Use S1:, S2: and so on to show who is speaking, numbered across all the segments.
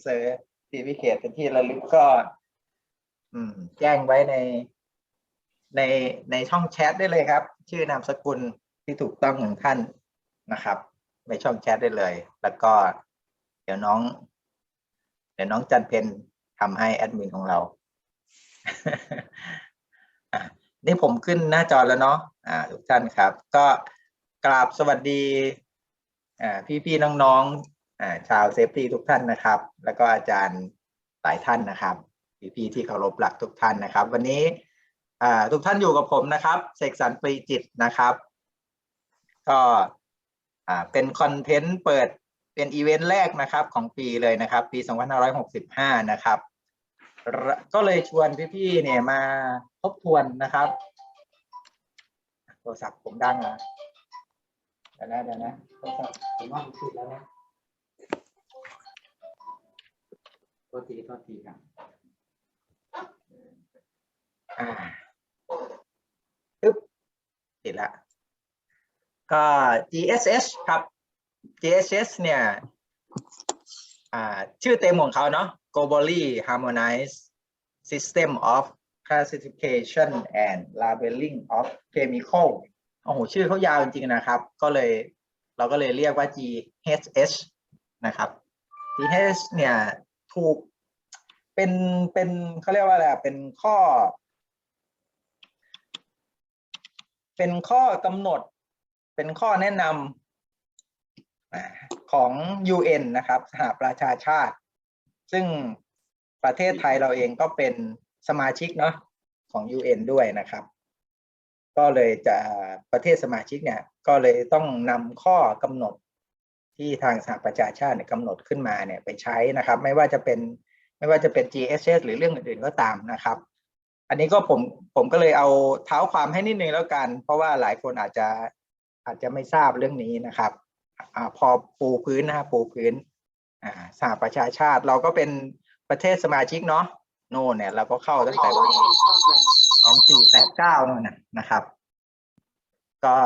S1: เซอร์ทีวิเคตเป็นที่ระลึกก็แจ้งไว้ในในในช่องแชทได้เลยครับ ชื่อนามสกุลที่ถูกต้องของท่านนะครับในช่องแชทได้เลย แล้วก็เดี๋ยวน้อง เดี๋ยวน้องจันเพนทำให้แอดมินของเรา นี่ผมขึ้นหน้าจอแล้วเนาะอ่าทุกท่านครับ ก็กราบสวัสดี อ่าพี่ๆน้องๆอ่า ชาวเซฟตี้ทุกท่านนะครับ แล้วก็อาจารย์หลายท่านนะครับพี่ๆที่เคารพหลักทุกท่านนะครับ วันนี้ทุกท่านอยู่กับผมนะครับเสกสรรปรีจิตนะครับ ก็เป็นคอนเทนต์เปิดเป็นอีเวนต์แรกนะครับของปีเลยนะครับ ปี 2565 นะครับ ก็เลยชวนพี่ๆเนี่ยมาทบทวนนะครับโทรศัพท์ผมดังนะเดี๋ยวนะเดี๋ยวนะโทรศัพท์ผมว่ามันติดแล้วนะ ษทีโทษทีครับอ่าปึ๊บติดละก็ GSS ครับ GSS เนี่ยอ่าชื่อเต็มของเขาเนาะ Globally Harmonized System of Classification and Labeling of Chemical โอ้โห ชื่อเขายาวจริงๆนะครับ ก็เลยเราก็เลยเรียกว่า GHS นะครับ GHS เนี่ย ถูกเป็นเป็นเขาเรียกว่าอะไรเป็นข้อ เป็นข้อกำหนด เป็นข้อแนะนำอ่าของ UN นะครับ สหประชาชาติ ซึ่งประเทศไทยเราเองก็เป็นสมาชิกเนาะของ UN ด้วยนะครับ ก็เลยจะประเทศสมาชิกเนี่ย ก็เลยต้องนำข้อกำหนด ที่ทางสหประชาชาติเนี่ยกำหนดขึ้นมาเนี่ยไปใช้นะครับ ไม่ว่าจะเป็นไม่ว่าจะเป็น GSS หรือเรื่องอื่นๆก็ตามนะครับ อันนี้ก็ผมผมก็เลยเอาเท้าความให้นิดนึงแล้วกัน เพราะว่าหลายคนอาจจะอาจจะไม่ทราบเรื่องนี้นะครับอ่าพอปูพื้นนะฮะปูพื้นอ่าสหประชาชาติเราก็เป็นประเทศสมาชิกเนาะโน่นเนี่ยเราก็เข้าตั้งแต่
S2: Recording in progress.
S1: สองสี่แปดเก้านั่นนะนะครับ ก็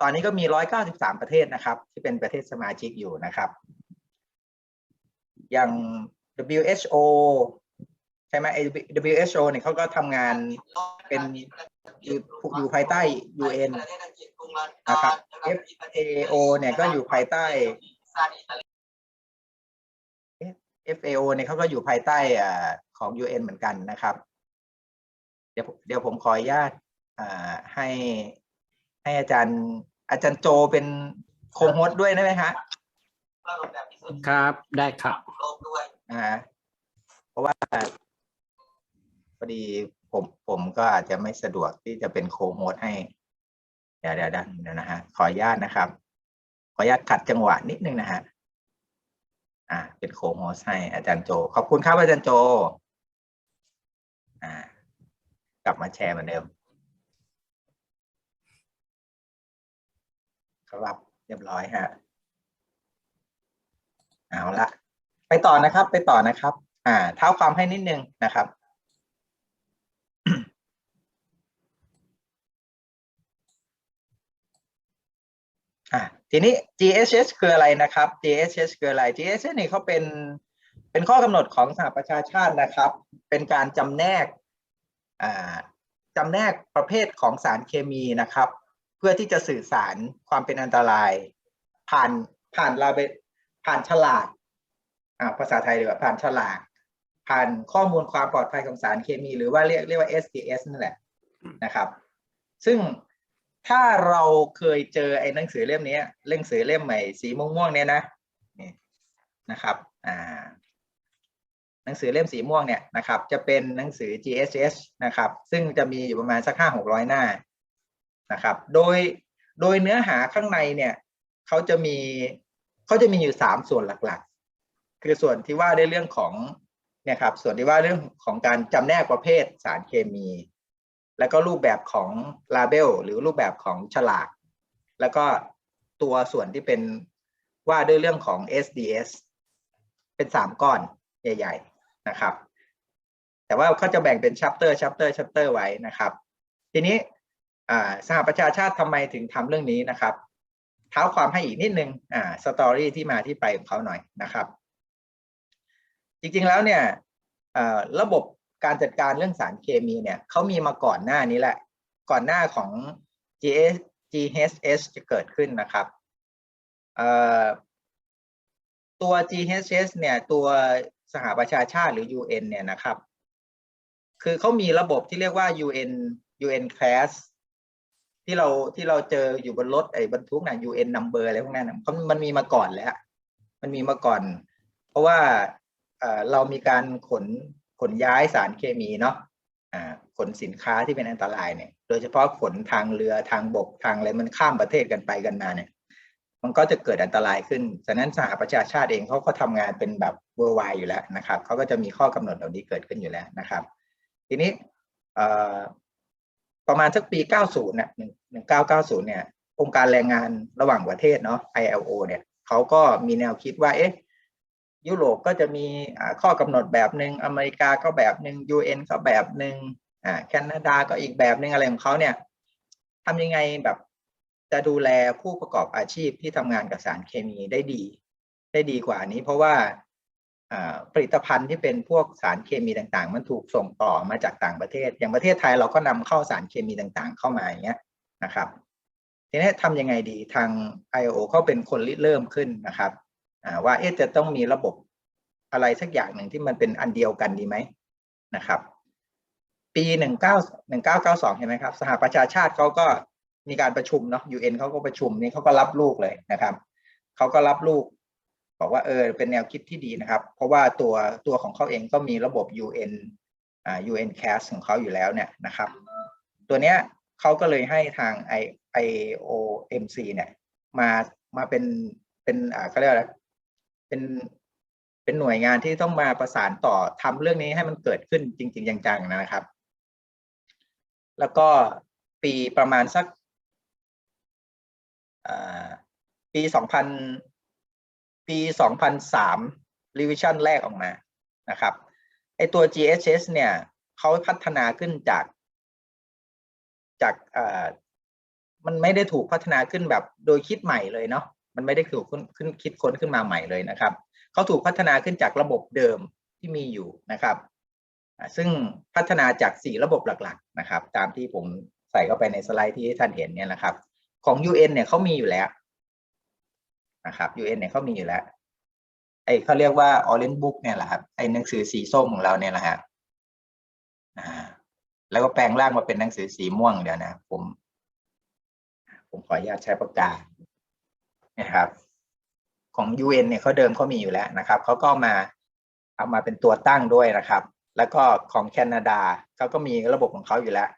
S1: ตอนนี้ก็มีร้อยเก้าสิบสามประเทศนะครับ ที่เป็นประเทศสมาชิกอยู่นะครับ อย่าง WHO ใช่ไหม WHO เนี่ยเขาก็ทำงานเป็นอยู่อยู่ภายใต้ UN นะครับ FAO เนี่ยก็อยู่ภายใต้ FAO เนี่ยเขาก็อยู่ภายใต้ของ UN เหมือนกันนะครับ เดี๋ยวเดี๋ยวผมขออนุญาตให้ ให้อาจารย์ อาจารย์โจเป็นโคโฮสต์ด้วยได้ไหมฮะ
S3: ครับได้ครับ
S1: อ่าเพราะว่าพอดีผมผมก็อาจจะไม่สะดวกที่จะเป็นโคโฮสต์ให้ เดี๋ยวเดี๋ยวเดี๋ยวนะฮะขออนุญาตนะครับ ขออนุญาตขัดจังหวะนิดนึงนะฮะอ่า เป็นโคโฮสต์ให้อาจารย์โจ ขอบคุณครับอาจารย์โจ อ่า กลับมาแชร์เหมือนเดิม ครับเรียบร้อยฮะเอาละไปต่อนะครับ ไปต่อนะครับ อ่า เท้าความให้นิดนึงนะครับอะทีนี้ GHS คืออะไรนะครับ GHS คืออะไร GHS นี่เขาเป็นเป็นข้อกำหนดของสหประชาชาตินะครับ เป็นการจำแนกอ่าจำแนกประเภทของสารเคมีนะครับ พื่อที่จะสื่อสารความเป็นอันตราย ผ่านผ่านลาเบผ่านฉลากอ่าภาษาไทยดีกว่าผ่านฉลากผ่านข้อมูลความปลอดภัยของสารเคมี หรือว่าเรียกเรียกว่า STS นั่นแหละนะครับ ซึ่งถ้าเราเคยเจอไอ้หนังสือเล่มนี้หนังสือเล่มใหม่สีม่วงๆเนี่ยนะนี่นะครับอ่าหนังสือเล่มสีม่วงเนี่ยนะครับ จะเป็นหนังสือ GSS นะครับ ซึ่งจะมีอยู่ประมาณสักห้าหกร้อยหน้า นะครับ โดยโดยเนื้อหาข้างในเนี่ยเขาจะมีเขาจะมีอยู่สามส่วนหลักๆ คือส่วนที่ว่าด้วยเรื่องของเนี่ยครับส่วนที่ว่าเรื่องของการจำแนกประเภทสารเคมี แล้วก็รูปแบบของลาเบลหรือรูปแบบของฉลาก แล้วก็ตัวส่วนที่เป็นว่าด้วยเรื่องของ SDS เป็นสามก้อนใหญ่ ๆนะครับ แต่ว่าเขาจะแบ่งเป็นชัปเตอร์ชัปเตอร์ชัปเตอร์ไว้นะครับ ทีนี้ สหประชาชาติทำไมถึงทำเรื่องนี้นะครับ เท้าความให้อีกนิดนึงอ่าสตอรี่ที่มาที่ไปของเขาหน่อยนะครับ จริงๆแล้วเนี่ยระบบการจัดการเรื่องสารเคมีเนี่ยเขามีมาก่อนหน้านี้แหละ ก่อนหน้าของ GS GHS จะเกิดขึ้นนะครับตัว GHS เนี่ยตัวสหประชาชาติหรือ UN เนี่ยนะครับ คือเขามีระบบที่เรียกว่า UN UN class ที่เราที่เราเจออยู่บนรถไอ้บรรทุกน่ะ UN number อะไรพวกนั้นน่ะเขามันมีมาก่อนแล้ว มันมีมาก่อน เพราะว่าเออเรามีการขนขนย้ายสารเคมีเนาะอ่าขนสินค้าที่เป็นอันตรายเนี่ย โดยเฉพาะขนทางเรือทางบกทางอะไรมันข้ามประเทศกันไปกันมาเนี่ย มันก็จะเกิดอันตรายขึ้นฉะนั้นสหประชาชาติเองเขาก็ทำงานเป็นแบบ worldwide อยู่แล้วนะครับเขาก็จะมีข้อกำหนดเหล่านี้เกิดขึ้นอยู่แล้วนะครับ ทีนี้ ประมาณสักปี 90เนี่ย1990 เนี่ยองค์การแรงงานระหว่างประเทศเนาะ ILO เนี่ยเขาก็มีแนวคิดว่า เอ๊ะ ยุโรปก็จะมีข้อกำหนดแบบหนึ่งอเมริกาก็แบบหนึ่ง UN ก็แบบหนึ่งอ่าแคนาดาก็อีกแบบหนึ่งอะไรของเขาเนี่ยทำยังไงแบบจะดูแลผู้ประกอบอาชีพที่ทำงานกับสารเคมีได้ดี ได้ดีกว่านี้ เพราะว่า ผลิตภัณฑ์ที่เป็นพวกสารเคมีต่างๆ มันถูกส่งต่อมาจากต่างประเทศ อย่างประเทศไทยเราก็นำเข้าสารเคมีต่างๆ เข้ามาอย่างเงี้ยนะครับทีนี้ทำยังไงดีทาง IO เขาเป็นคนริเริ่มขึ้นนะครับว่าเอ๊ะจะต้องมีระบบอะไรสักอย่างหนึ่งที่มันเป็นอันเดียวกันดีไหมนะครับ ปีหนึ่งเก้าหนึ่งเก้าเก้าสองเห็นไหมครับ สหประชาชาติเขาก็มีการประชุมเนาะ UN เขาก็ประชุมนี่เขาก็รับลูกเลยนะครับเขาก็รับลูก บอกว่าเออเป็นแนวคิดที่ดีนะครับ เพราะว่าตัวตัวของเขาเองก็มีระบบ UN อ่า UN CAS ของเขาอยู่แล้วเนี่ยนะครับ ตัวเนี้ยเขาก็เลยให้ทาง I IOMC เนี่ยมามาเป็นเป็นอ่าเขาเรียกอะไรเป็นเป็นหน่วยงานที่ต้องมาประสานต่อทำเรื่องนี้ให้มันเกิดขึ้นจริง ๆ จังๆนะครับ แล้วก็ปีประมาณสักอ่าปีสองพัน ปีสองพันสามรีวิชั่นแรกออกมานะครับไอตัว GHS เนี่ยเขาพัฒนาขึ้นจาก จากอ่อมันไม่ได้ถูกพัฒนาขึ้นแบบโดยคิดใหม่เลยเนาะมันไม่ได้ถูกขึ้นขึ้นคิดค้นขึ้นมาใหม่เลยนะครับเขาถูกพัฒนาขึ้นจากระบบเดิมที่มีอยู่นะครับซึ่งพัฒนาจากสี่ระบบหลัก ๆ นะครับ ตามที่ผมใส่เข้าไปในสไลด์ที่ท่านเห็นเนี่ยนะครับ ของ UN เนี่ยเขามีอยู่แล้ว นะครับ UN เนี่ยเขามีอยู่แล้วไอ้เขาเรียกว่า Orange Book เนี่ยแหละครับไอ้หนังสือสีส้มของเราเนี่ยแหละฮะอ่าแล้วก็แปลงร่างมาเป็นหนังสือสีม่วงเดี๋ยวนะผม ผมขออนุญาตใช้ปากกานะครับของ UN เนี่ยเขาเดิมเขามีอยู่แล้วนะครับเขาก็มาเอามาเป็นตัวตั้งด้วยนะครับ แล้วก็ของแคนาดาเขาก็มีระบบของเขาอยู่แล้ว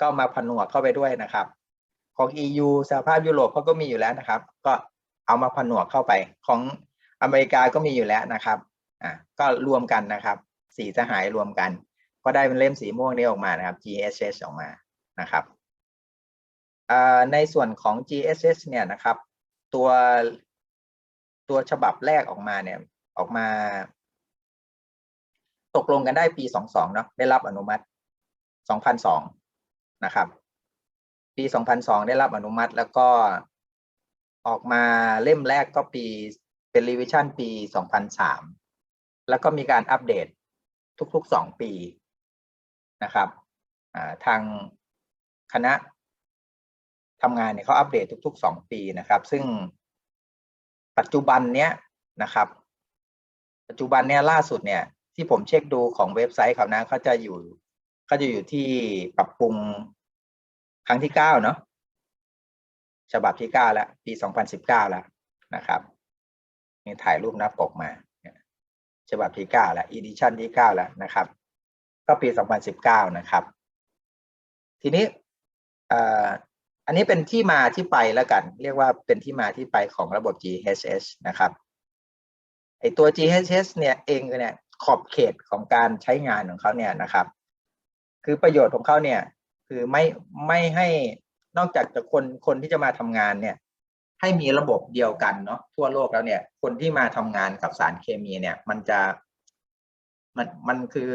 S1: ก็มาผนวกเข้าไปด้วยนะครับ ของ EU สหภาพยุโรปเขาก็มีอยู่แล้วนะครับ ก็ เอามาผนวกเข้าไปของอเมริกาก็มีอยู่แล้วนะครับอ่าก็รวมกันนะครับสีสหายรวมกัน ก็ได้เป็นเล่มสีม่วงนี้ออกมานะครับ GSS ออกมานะครับอ่าในส่วนของ GSS เนี่ยนะครับ ตัวตัวฉบับแรกออกมาเนี่ยออกมา ตกลงกันได้ปี 22 เนาะได้รับอนุมัติ 2002 นะครับ ปี 2002 ได้รับอนุมัติแล้วก็ ออกมาเล่มแรกก็ปีเป็นรีวิชั่นปี 2003 แล้วก็มีการอัปเดตทุกๆ 2 ปีนะครับทางคณะทำงานเนี่ยเขาอัปเดตทุกๆ 2 ปีนะครับ ซึ่งปัจจุบันเนี้ยนะครับ ปัจจุบันเนี้ยล่าสุดเนี่ย ที่ผมเช็คดูของเว็บไซต์เขานะเขาจะอยู่เขาจะอยู่ที่ปรับปรุงครั้งที่เก้าเนาะ ฉบับที่เก้าแล้ว ปีสองพันสิบเก้าแล้วนะครับนี่ถ่ายรูปน้าปกมาฉบับที่เก้าแล้วอีดิชันที่เก้าแล้วนะครับ ก็ปีสองพันสิบเก้านะครับ ทีนี้เอ่ออันนี้เป็นที่มาที่ไปแล้วกัน เรียกว่าเป็นที่มาที่ไปของระบบ GHS นะครับไอตัว GHS เนี่ยเองเนี่ยขอบเขตของการใช้งานของเขาเนี่ยนะครับ คือประโยชน์ของเขาเนี่ย คือไม่ไม่ให้ นอกจากจะคนคนที่จะมาทำงานเนี่ย ให้มีระบบเดียวกันเนาะทั่วโลกแล้วเนี่ย คนที่มาทำงานกับสารเคมีเนี่ย มันจะมันมันคือ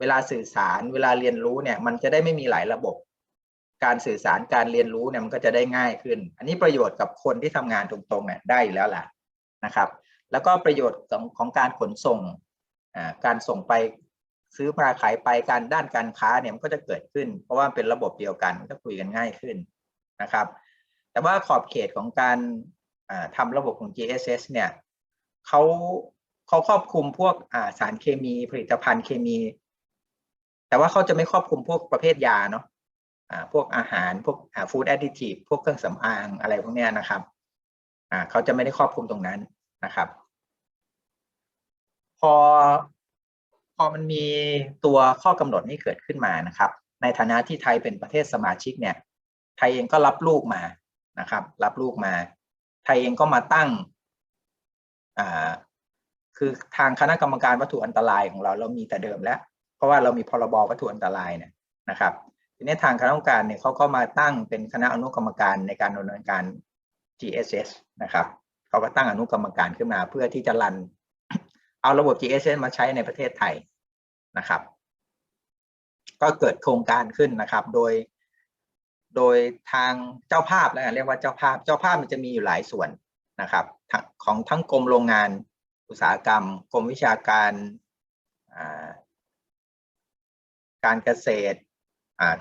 S1: เวลาสื่อสารเวลาเรียนรู้เนี่ย มันจะได้ไม่มีหลายระบบ การสื่อสารการเรียนรู้เนี่ยมันก็จะได้ง่ายขึ้น อันนี้ประโยชน์กับคนที่ทำงานตรงๆเนี่ยได้อยู่แล้วแหละนะครับ แล้วก็ประโยชน์ของของการขนส่งอ่าการส่งไป ซื้อมาขายไปการด้านการค้าเนี่ยมันก็จะเกิดขึ้น เพราะว่าเป็นระบบเดียวกันก็คุยกันง่ายขึ้นนะครับ แต่ว่าขอบเขตของการอ่าทำระบบของ GSS เนี่ยเขาเขาครอบคลุมพวกาสารเคมีผลิตภัณฑ์เคมี แต่ว่าเขาจะไม่ครอบคลุมพวกประเภทยาเนาะพวกอาหารพวกอาฟู้ดแอดดิทีฟพวกเครื่องสำอางอะไรพวกนี้นะครับเขาจะไม่ได้ครอบคลุมตรงนั้นนะครับ พอพ อมันมีตัวข้อกำหนดนี้เกิดขึ้นมานะครับ ในฐานะที่ไทยเป็นประเทศสมาชิกเนี่ย ไทยเองก็รับลูกมานะครับ รับลูกมา ไทยเองก็มาตั้งอ่าคือทางคณะกรรมการวัตถุอันตรายของเราเรามีแต่เดิมแล้ว เพราะว่าเรามีพรบวัตถุอันตรายเนี่ยนะครับทีนี้ทางคณะกรรมการเนี่ยเขาก็มาตั้งเป็นคณะอนุกรรมการในการดำเนินการ GSS นะครับเขาก็ตั้งอนุกรรมการขึ้นมา เพื่อที่จะรัน เอาระบบ GSS มาใช้ในประเทศไทย นะครับ ก็เกิดโครงการขึ้นนะครับ โดย โดยทางเจ้าภาพแล้วกันเรียกว่าเจ้าภาพ เจ้าภาพมันจะมีอยู่หลายส่วนนะครับของทั้งกรมโรงงานอุตสาหกรรมกรมวิชาการการเกษตร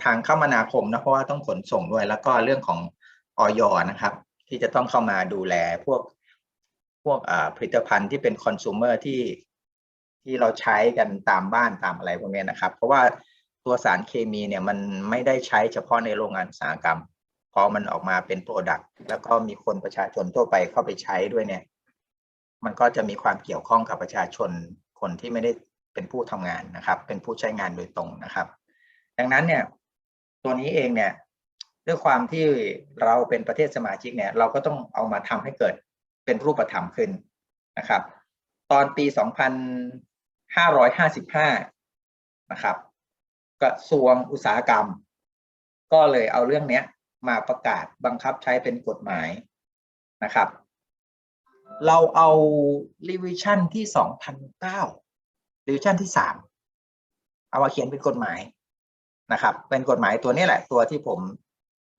S1: ทางคมนาคมนะเพราะว่าต้องขนส่งด้วย แล้วก็เรื่องของออยนะครับ ที่จะต้องเข้ามาดูแลพวกพวกผลิตภัณฑ์ที่เป็นคอน sumer ที่ ที่เราใช้กันตามบ้านตามอะไรพวกนี้นะครับ เพราะว่าตัวสารเคมีเนี่ยมันไม่ได้ใช้เฉพาะในโรงงานอุตสาหกรรมพอมันออกมาเป็นโปรดักต์แล้วก็มีคนประชาชนทั่วไปเข้าไปใช้ด้วยเนี่ย มันก็จะมีความเกี่ยวข้องกับประชาชนคนที่ไม่ได้เป็นผู้ทำงานนะครับ เป็นผู้ใช้งานโดยตรงนะครับ ดังนั้นเนี่ย ตัวนี้เองเนี่ยด้วยความที่เราเป็นประเทศสมาชิกเนี่ย เราก็ต้องเอามาทำให้เกิดเป็นรูปธรรมขึ้นนะครับ ตอนปี 2555 นะครับ กระทรวงอุตสาหกรรม ก็เลยเอาเรื่องนี้มาประกาศบังคับใช้เป็นกฎหมายนะครับ เราเอารีวิชั่นที่ 2009รีวิชั่นที่ 3 เอามาเขียนเป็นกฎหมายนะครับ เป็นกฎหมายตัวนี้แหละ ตัวที่ผม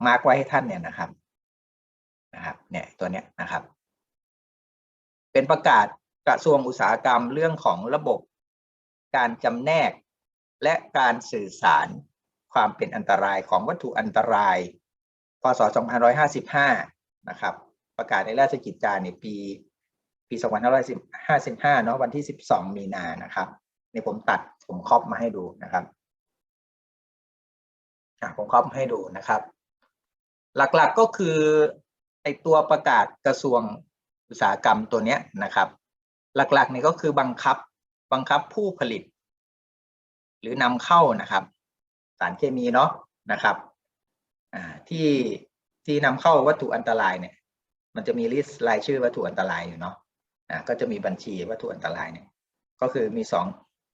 S1: มาร์กไว้ให้ท่านเนี่ยนะครับนะครับเนี่ยตัวเนี้ยนะครับ เป็นประกาศกระทรวงอุตสาหกรรมเรื่องของระบบ การจำแนก และการสื่อสารความเป็นอันตรายของวัตถุอันตราย พศ 2555 นะครับ ประกาศในราชกิจจาในปีปี2555 เนาะวันที่ 12 มีนานะครับนี่ผมตัดผมครอบมาให้ดูนะครับผมครอบให้ดูนะครับ หลักๆก็คือไอตัวประกาศกระทรวงอุตสาหกรรมตัวเนี้ยนะครับ หลักๆนี่ก็คือบังคับ บังคับผู้ผลิต หรือนำเข้านะครับ สารเคมีเนาะนะครับที่ที่นำเข้าวัตถุอันตรายเนี่ย มันจะมีลิสต์รายชื่อวัตถุอันตรายอยู่เนาะอ่าก็จะมีบัญชีวัตถุอันตรายเนี่ย ก็คือมีสอง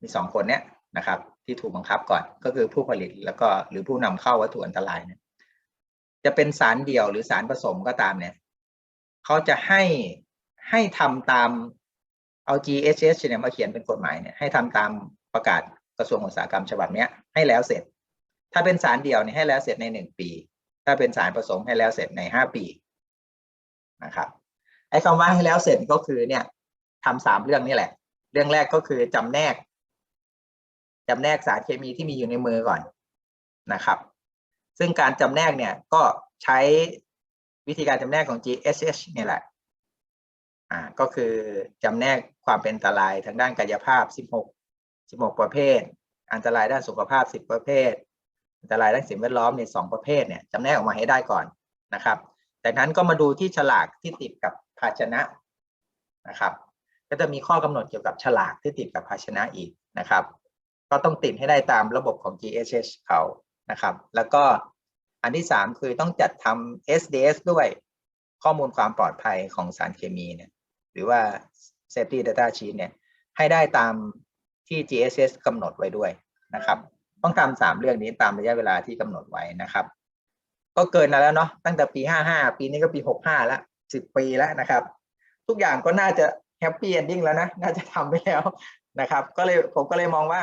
S1: มีสองคนเนี้ยนะครับ ที่ถูกบังคับก่อนก็คือผู้ผลิตแล้วก็หรือผู้นำเข้าวัตถุอันตรายเนี่ยจะเป็นสารเดี่ยวหรือสารผสมก็ตามเนี่ยเขาจะให้ให้ทำตาม เอา GHS เนี่ยมาเขียนเป็นกฎหมายเนี่ยให้ทำตามประกาศกระทรวงอุตสาหกรรมฉบับเนี้ยให้แล้วเสร็จ ถ้าเป็นสารเดี่ยวเนี่ยให้แล้วเสร็จในหนึ่งปี ถ้าเป็นสารผสมให้แล้วเสร็จในห้าปีนะครับไอ้คำว่าให้แล้วเสร็จก็คือเนี่ยทำสามเรื่องนี่แหละ เรื่องแรกก็คือจำแนกจำแนกสารเคมีที่มีอยู่ในมือก่อนนะครับ ซึ่งการจำแนกเนี่ยก็ใช้วิธีการจำแนกของ GHS เนี่ยแหละ อ่าก็คือจำแนกความเป็นอันตรายทางด้านกายภาพ 16 16 ประเภท อันตรายด้านสุขภาพ 10 ประเภท อันตรายด้านสิ่งแวดล้อมเนี่ยสองประเภทเนี่ยจำแนกออกมาให้ได้ก่อนนะครับจากนั้นก็มาดูที่ฉลากที่ติดกับภาชนะนะครับ ก็จะมีข้อกำหนดเกี่ยวกับฉลากที่ติดกับภาชนะอีกนะครับ ก็ต้องติดให้ได้ตามระบบของ GSH เขานะครับ แล้วก็อันที่สามคือต้องจัดทำ SDS ด้วยข้อมูลความปลอดภัยของสารเคมีเนี่ย หรือว่า Safety Data Sheet เนี่ย ให้ได้ตามที่ GSS กำหนดไว้ด้วยนะครับ ต้องทำสามเรื่องนี้ตามระยะเวลาที่กำหนดไว้นะครับ ก็เกินมาแล้วเนาะตั้งแต่ปี 55 ปีนี้ก็ปี 65แล้ว10 ปีแล้วนะครับ ทุกอย่างก็น่าจะแฮปปี้เอนดิ้งแล้วนะ น่าจะทำไปแล้วนะครับ ก็เลยผมก็เลยมองว่า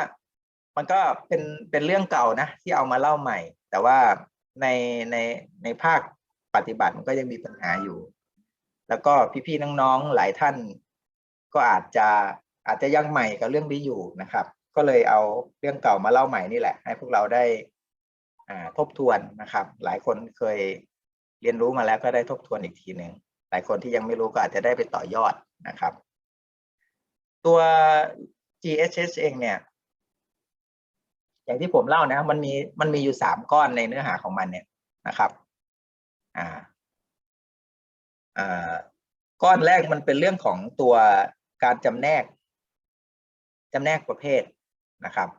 S1: มันก็เป็นเป็นเรื่องเก่านะ ที่เอามาเล่าใหม่ แต่ว่าในในในภาคปฏิบัติมันก็ยังมีปัญหาอยู่ แล้วก็พี่ๆน้องๆหลายท่าน ก็อาจจะอาจจะยังใหม่กับเรื่องนี้อยู่นะครับ ก็เลยเอาเรื่องเก่ามาเล่าใหม่นี่แหละ ให้พวกเราได้ทบทวนนะครับ หลายคนเคยเรียนรู้มาแล้วก็ได้ทบทวนอีกทีหนึ่งหลายคนที่ยังไม่รู้ก็อาจจะได้ไปต่อยอดนะครับ ตัว GHS เองเนี่ย อย่างที่ผมเล่านะมันมีมันมีอยู่สามก้อนในเนื้อหาของมันเนี่ยนะครับ อ่า ก้อนแรกมันเป็นเรื่องของตัวการจำแนกจำแนกประเภทนะครับ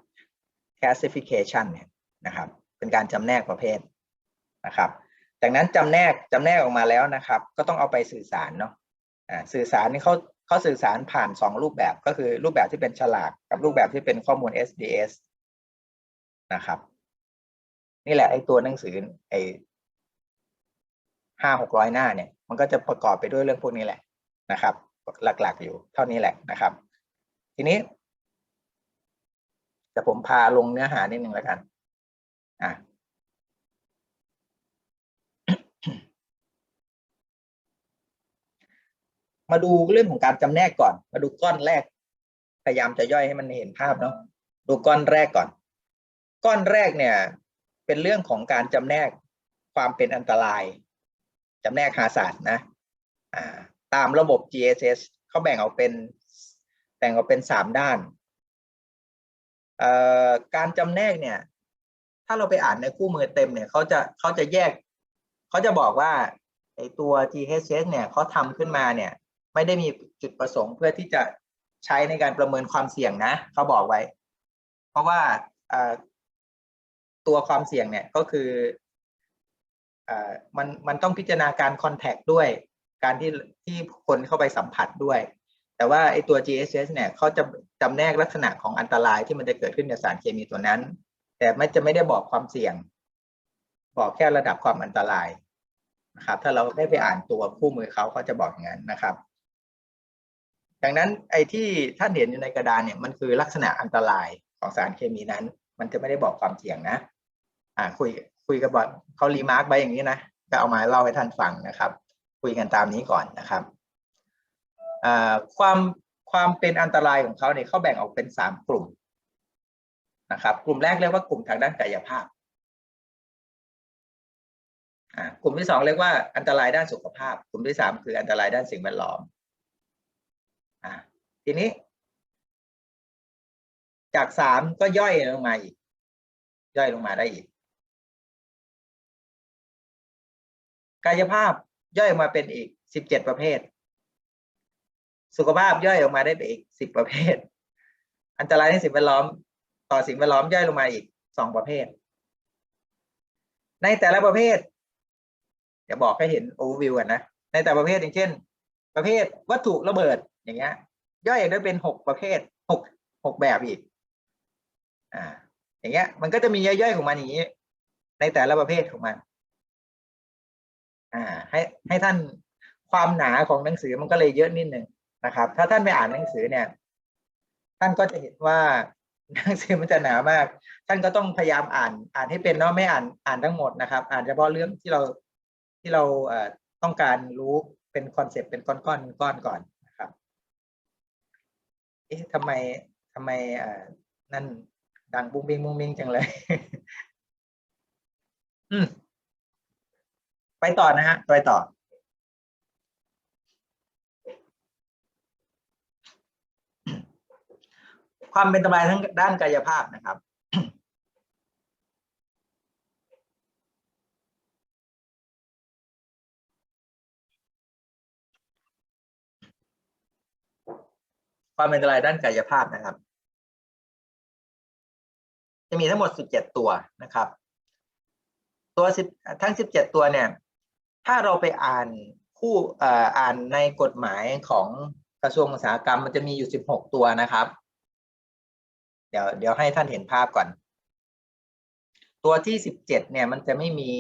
S1: classification เนี่ยนะครับ เป็นการจำแนกประเภทนะครับ จากนั้นจำแนกจำแนกออกมาแล้วนะครับ ก็ต้องเอาไปสื่อสารเนาะสื่อสารนี่เขาเขาสื่อสารผ่านสองรูปแบบก็คือรูปแบบที่เป็นฉลากกับรูปแบบที่เป็นข้อมูล SDS นะครับ นี่แหละไอ้ตัวหนังสือไอ ห้าหกร้อยหน้าเนี่ย มันก็จะประกอบไปด้วยเรื่องพวกนี้แหละนะครับ หลักๆอยู่เท่านี้แหละนะครับ ทีนี้จะผมพาลงเนื้อหานิดนึงแล้วกัน อะมาดูเรื่องของการจำแนกก่อน มาดูก้อนแรก พยายามจะย่อยให้มันเห็นภาพเนาะ ดูก้อนแรกก่อน ก้อนแรกเนี่ย เป็นเรื่องของการจำแนกความเป็นอันตราย จำแนกหาศาสตร์นะตามระบบ GSS เขาแบ่งออกเป็นแบ่งออกเป็นสามด้าน การจำแนกเนี่ย ถ้าเราไปอ่านในคู่มือเต็มเนี่ยเขาจะเขาจะแยกเขาจะบอกว่าไอตัว GHS เนี่ยเขาทำขึ้นมาเนี่ย ไม่ได้มีจุดประสงค์เพื่อที่จะใช้ในการประเมินความเสี่ยงนะเขาบอกไว้ เพราะว่าตัวความเสี่ยงเนี่ยก็คือ มันมันต้องพิจารณาการคอนแทคด้วย การที่ที่คนเข้าไปสัมผัสด้วย แต่ว่าไอตัว GSS เนี่ยเขาจะจำแนกลักษณะของอันตรายที่มันจะเกิดขึ้นในสารเคมีตัวนั้น แต่ไม่จะไม่ได้บอกความเสี่ยง บอกแค่ระดับความอันตรายนะครับถ้าเราได้ไปอ่านตัวคู่มือเขาเขาจะบอกอย่างนั้นนะครับ ดังนั้นไอ้ที่ท่านเห็นอยู่ในกระดานเนี่ยมันคือลักษณะอันตรายของสารเคมีนั้น มันจะไม่ได้บอกความเสี่ยงนะ อ่าคุย คุยกับบอเขารีมาร์กไว้อย่างนี้นะจะเอามาเล่าให้ท่านฟังนะครับ คุยกันตามนี้ก่อนนะครับความความเป็นอันตรายของเขาเนี่ยเขาแบ่งออกเป็นสามกลุ่มนะครับ กลุ่มแรกเรียกว่ากลุ่มทางด้านกายภาพกลุ่มที่สองเรียกว่าอันตรายด้านสุขภาพ กลุ่มที่สามคืออันตรายด้านสิ่งแวดล้อมอทีนี้ จากสามก็ย่อยลงมาอีกย่อยลงมาได้อีก กายภาพย่อยออกมาเป็นอีกสิบเจ็ดประเภท สุขภาพย่อยออกมาได้ไปอีกสิบประเภท อันตรายในสิ่งแวดล้อม ต่อสิ่งแวดล้อมย่อยลงมาอีกสองประเภท ในแต่ละประเภทเดี๋ยวบอกให้เห็นโอเวอร์วิวกันนะในแต่ละประเภทอย่างเช่น ประเภทวัตถุระเบิดอย่างเงี้ย ย่อยได้เป็นหกประเภทหกหกแบบอีก อ่า อย่างเงี้ย มันก็จะมีย่อยๆของมันอย่างนี้ ในแต่ละประเภทของมัน อ่าให้ให้ท่านความหนาของหนังสือมันก็เลยเยอะนิดหนึ่งนะครับ ถ้าท่านไปอ่านหนังสือเนี่ย ท่านก็จะเห็นว่าหนังสือมันจะหนามาก ท่านก็ต้องพยายามอ่าน อ่านให้เป็นเนาะไม่อ่านอ่านทั้งหมดนะครับ อ่านเฉพาะเรื่องที่เราที่เราเอ่อต้องการรู้เป็นคอนเซปต์เป็นก้อนก้อนก้อนก่อนนะครับ เอ๊ะทำไมทำไมเอ่อนั่นดังบุ้งบิงบุ้งบิงจังเลย อืม ไปต่อนะฮะ ไปต่อ ความเป็นอันตรายทั้งด้านกายภาพนะครับความเป็นอันตรายด้านกายภาพนะครับ จะมีทั้งหมด 17 ตัวนะครับ ตัวสิบทั้ง 17 ตัวเนี่ย ถ้าเราไปอ่านคู่อ่ออ่านในกฎหมายของกระทรวงอุตสาหกรรมมันจะมีอยู่16ตัวนะครับ เดี๋ยวเดี๋ยวให้ท่านเห็นภาพก่อน ตัวที่17เนี่ยมันจะไม่มี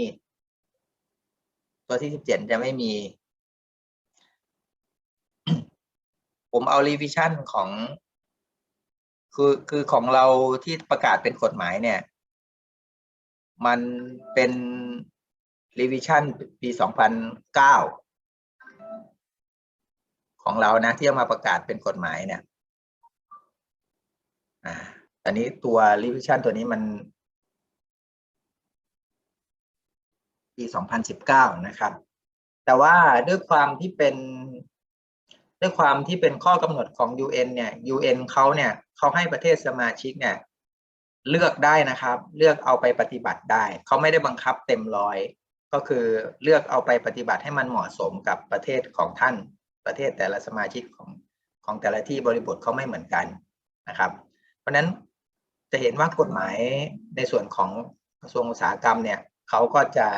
S1: ตัวที่17จะไม่มี ผมเอารีวิชั่นของคือคือของเราที่ประกาศเป็นกฎหมายเนี่ย มันเป็น รีวิชั่นปี2009ของเรานะ ที่เอามาประกาศเป็นกฎหมายเนี่ยอันนี้ตัว revision ตัวนี้มัน ปี 2019 นะครับ แต่ว่าด้วยความที่เป็น ด้วยความที่เป็นข้อกำหนดของ UN เนี่ย UN เขาเนี่ยเขาให้ประเทศสมาชิกเนี่ย เลือกได้นะครับ เลือกเอาไปปฏิบัติได้ เขาไม่ได้บังคับเต็มร้อย ก็คือเลือกเอาไปปฏิบัติให้มันเหมาะสมกับประเทศของท่าน ประเทศแต่ละสมาชิกของของแต่ละที่บริบทเขาไม่เหมือนกันนะครับ เพราะฉะนั้นจะเห็นว่ากฎหมายในส่วนของกระทรวงอุตสาหกรรมเนี่ยเขาก็จะ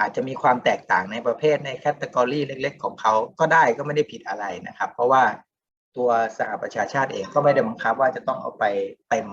S1: อาจจะมีความแตกต่างในประเภทในแคตตากรีเล็ก ๆ ของเขาก็ได้ก็ไม่ได้ผิดอะไรนะครับ เพราะว่าตัวสหประชาชาติเองก็ไม่ได้บังคับว่าจะต้องเอาไปเต็ม